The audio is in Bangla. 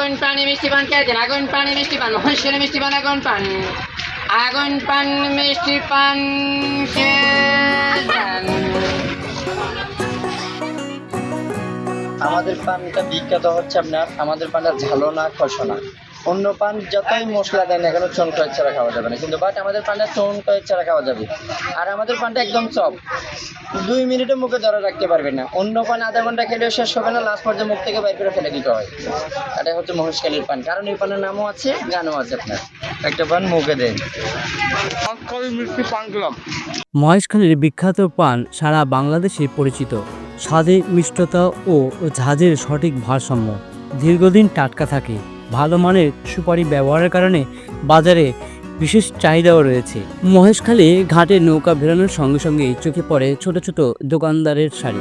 আগুন, পানি, মিষ্টি পান খেয়েছেন আগুন, পানি, মিষ্টি পান, মহেশ্বরী মিষ্টি পান, আগুন পান। আগুন, পান, মিষ্টি পান, খেয়ে আমাদের পানটা বিখ্যাত হচ্ছে আপনার আমাদের পানটা ঝালো না খসো না অন্য পান যতই মশলা দেয় না কেন চন কয়েক ছাড়া খাওয়া যাবে না। কিন্তু বাট আমাদের পানটা চন কয়েক ছাড়া খাওয়া যাবে। আর আমাদের পানটা একদম চপ দুই মিনিটে মুখে ধরে রাখতে পারবে না। অন্য পান আধা ঘণ্টা খেলেও শেষ হবে না লাস্ট পর্যায়ে মুখ থেকে বাইর করে ফেলে দিতে হয়। এটা হচ্ছে মহেশকালীর পান। কারণ এই পানের নামও আছে গানও আছে আপনার। একটা পান মুখে দেন। মহেশখালীর বিখ্যাত পান সারা বাংলাদেশে পরিচিত। স্বাদে মিষ্টতা ও ঝাঁজের সঠিক ভারসাম্য। দীর্ঘদিন টাটকা থাকে। ভালো মানের সুপারি ব্যবহারের কারণে বাজারে বিশেষ চাহিদাও রয়েছে। মহেশখালী ঘাটে নৌকা ভেরানোর সঙ্গে সঙ্গেই চোখে পড়ে ছোট ছোট দোকানদারের শাড়ি।